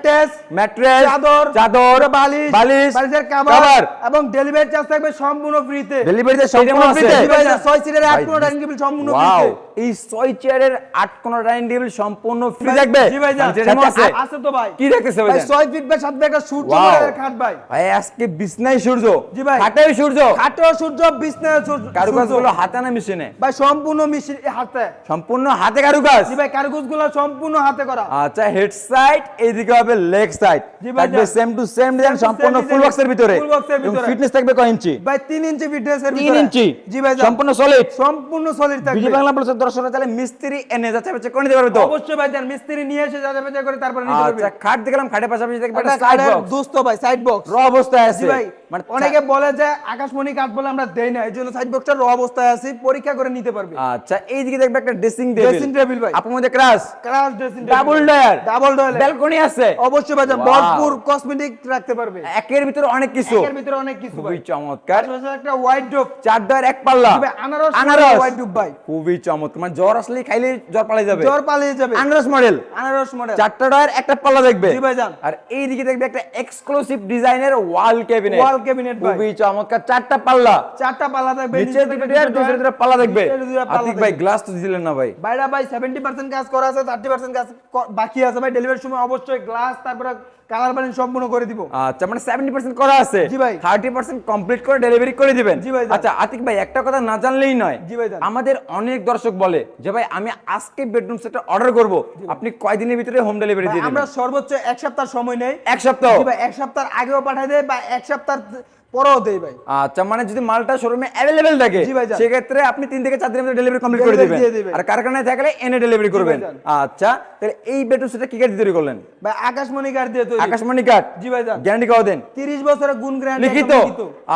Mattress mattress চাদর চাদর বালিশ বালিশ বালিশের কভার এবং ডেলিভারি চার্জ থাকবে সম্পূর্ণ ফ্রিতে ডেলিভারিতে সম্পূর্ণ সম্পূর্ণ ফ্রিতে সিটের ডাইনিং টেবিল সম্পূর্ণ ফ্রিতে এই চেয়ারের ডাইনিং টেবিল সম্পূর্ণ ফ্রি থাকবে। জি ভাই আছে আছে তো ভাই। কি ভাই ফিট বাই একটা সূর্য. খাট ভাই। ভাই আজকে সূর্য। জি ভাই। সূর্য। খাটেও সূর্য বিছনায় সূর্য কারুকাজগুলো হাতে না মেশিনে? ভাই সম্পূর্ণ মেশিন হাতে। সম্পূর্ণ হাতে কারুকাজ? জি ভাই সম্পূর্ণ হাতে করা। আচ্ছা হেড সাইড এইদিকে হবে লেগ সাইড থাকবে সেম টু সেম ডিজাইন সম্পূর্ণ ফুল বক্সের ভিতরে। এবং ফিটনেস থাকবে কয় ইঞ্চি ভাই 3 ইঞ্চি ফিটনেস এর তিন ভিতরে। ইঞ্চি জি ভাই সম্পূর্ণ সলিড সম্পূর্ণ সলিড থাকবে। বিজি বাংলা বলছে দর্শকরা তাহলে মিস্ত্রি এনে যাচ্ছে বাচ্চা করে দিতে পারবে তো? অবশ্যই ভাই জান মিস্ত্রি নিয়ে এসে যাবে যাবে করে তারপরে নিতে পারবে। আচ্ছা খাট দেখলাম খাটের পাশাপাশি দেখবে একটা সাইড বক্স দোস্ত ভাই সাইড বক্স র অবস্থায় আছে। জি ভাই। মানে অনেকে বলে যে আকাশমণি কাঠ বলে আমরা দেই না এই জন্য সাইড বক্সটা র অবস্থায় আছে পরীক্ষা করে নিতে পারবে। আচ্ছা এইদিকে দেখবে একটা ড্রেসিং টেবিল Dressing table ভাই। আপনার মধ্যে crush crush dressing double drawer double drawer balcony আছে। অবশ্যই Wow. ভরপুর কসমেটিক রাখতে পারবে। একের ভিতরে অনেক কিছু। এর ভিতরে অনেক কিছু খুবই চমৎকার। একটা হোয়াইট ডোপ চার ডয়ার এক পাল্লা। আনারস আনারস। হোয়াইট ডোপ ভাই। খুবই চমৎকার। মানে জ্বর আসলে খাইলে জ্বর পালিয়ে যাবে। জ্বর পালিয়ে যাবে। আনারস মডেল। আনারস মডেল। চারটা ডয়ার একটা পাল্লা দেখবে। জি আর এই দিকে দেখবে একটা এক্সক্লুসিভ ডিজাইনের ওয়াল ক্যাবিনেট Cabinet ভাই। খুবই চমৎকার। চারটা পাল্লা। চারটা পাল্লা থাকবে নিচে দুটো ডয়ার দুটো দুটো পাল্লা দেখবে। আতিক ভাই গ্লাস তো দিলেন না ভাই। বাইরা ভাই সেভেন্টি পার্সেন্ট কাজ করা আছে থার্টি পার্সেন্ট কাজ বাকি আছে ভাই ডেলিভারির সময় অবশ্যই গ্লাস তারপরে কালার সম্পূর্ণ করে দিব। আচ্ছা মানে 70% করা আছে। জি ভাই। 30% কমপ্লিট করে ডেলিভারি করে দিবেন। জি ভাই, আচ্ছা আতিক ভাই একটা কথা না জানলেই নয়। জি ভাই, আমাদের অনেক দর্শক বলে যে ভাই আমি আজকে বেডরুম সেটটা অর্ডার করব। আপনি কয়দিনের ভিতরে হোম ডেলিভারি দিয়ে আমরা সর্বোচ্চ এক সপ্তাহ সময় নেই। এক সপ্তাহ। জি ভাই এক সপ্তাহ আগেও পাঠাই দেয় বা এক সপ্তাহ পরেও দেই ভাই। আচ্ছা মানে যদি মালটা শোরুমে অ্যাভেলেবেল থাকে। সেক্ষেত্রে আপনি তিন থেকে চার দিনের মধ্যে ডেলিভারি কমপ্লিট করে দিবেন। আর কারখানায় থাকলে এনে ডেলিভারি করবেন। আচ্ছা তাহলে এই বেডরুম সেটটা কি কাঠ তৈরি করলেন? ভাই আকাশমণি দিয়ে তৈরি। আকাশমণি কাঠ জি ভাই গ্যারান্টি কত দেন? তিরিশ বছরের গুণ গ্যারান্টি লিখিত।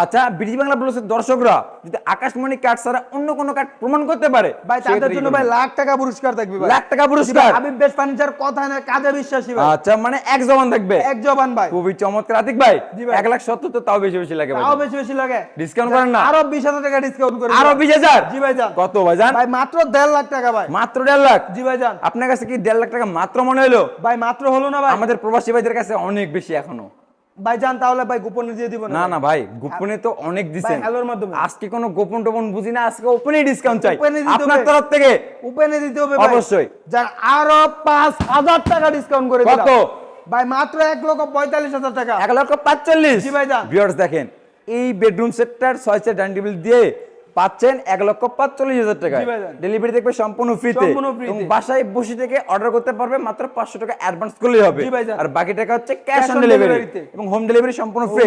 আচ্ছা বিডি বাংলা ব্লগের দর্শকরা যদি আকাশমণি ছাড়া অন্য কোনো কার্ড প্রমাণ করতে পারে ভাই তাদের জন্য ভাই লাখ টাকা পুরস্কার থাকবে ভাই। লাখ টাকা পুরস্কার? হাবিব বেস্ট ফার্নিচার কথা না কাজে বিশ্বাসী ভাই। আচ্ছা মানে এক জবান থাকবে। এক জবান ভাই। খুবই চমৎকার। আতিক ভাই জি ভাই। এক লাখ সত্তর তো তাও বেশি বেশি লাগে তাও বেশি বেশি লাগে। Discount করেন না? আরও বিশ হাজার টাকা ডিসকাউন্ট করে। আরও দিলাম। বিশ হাজার? জি ভাই যান কত ভাই মাত্র লাখ টাকা ভাই। মাত্র লাখ? জি আপনার কাছে কি লাখ টাকা মাত্র মনে হলো? ভাই মাত্র হলো না ভাই। আমাদের প্রবাসী ভাইদের কাছে অনেক বেশি এখনও। ভাই যান তাহলে ভাই গোপনে দিয়ে দিব না না ভাই? গোপনে তো অনেক দিছেন। হ্যালোর মাধ্যমে। আজকে কোনো গোপন টোপন বুঝি না আজকে ওপেনই ডিসকাউন্ট চাই। আপনার তরফ থেকে। উপেনে দিতে হবে ভাই। অবশ্যই। যার আরও পাঁচ হাজার টাকা ডিসকাউন্ট করে দিলাম। কত? ভাই মাত্র এক লক্ষ পঁয়তাল্লিশ হাজার টাকা। এক লক্ষ পাঁচচল্লিশ। জি ভাই, ভিউয়ার্স দেখেন এই বেডরুম সেটটার ছয় চেয়ার ডাইনিং টেবিল দিয়ে পাচ্ছেন এক লক্ষ পাঁচচল্লিশ হাজার টাকা। ডেলিভারি দেখবে সম্পূর্ণ ফ্রিতে। এবং বাসায় বসে থেকে অর্ডার করতে পারবে মাত্র পাঁচশো টাকা অ্যাডভান্স করলেই হবে। আর বাকি টাকা হচ্ছে ক্যাশ অন ডেলিভারি এবং হোম ডেলিভারি সম্পূর্ণ ফ্রি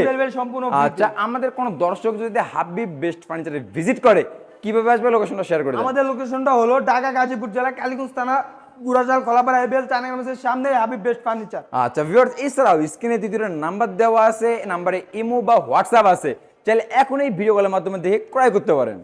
আচ্ছা আমাদের কোন দর্শক যদি হাবিব বেস্ট ফার্নিচারে ভিজিট করে কীভাবে আসবে লোকেশনটা শেয়ার করে আমাদের লোকেশনটা হলো ঢাকা গাজীপুর জেলা কালীগঞ্জ থানা গুড়াজাল খোলাপাড়া এবেল চানাগামের সামনে হাবিব বেস্ট ফার্নিচার আচ্ছা ভিউয়ার্স এছাড়াও স্ক্রিনে দ্বিতীয় নাম্বার দেওয়া আছে নাম্বারে ইমো বা হোয়াটসঅ্যাপ আছে। চাইলে এখন এই ভিডিও কলের মাধ্যমে দেখে ক্রয় করতে পারেন।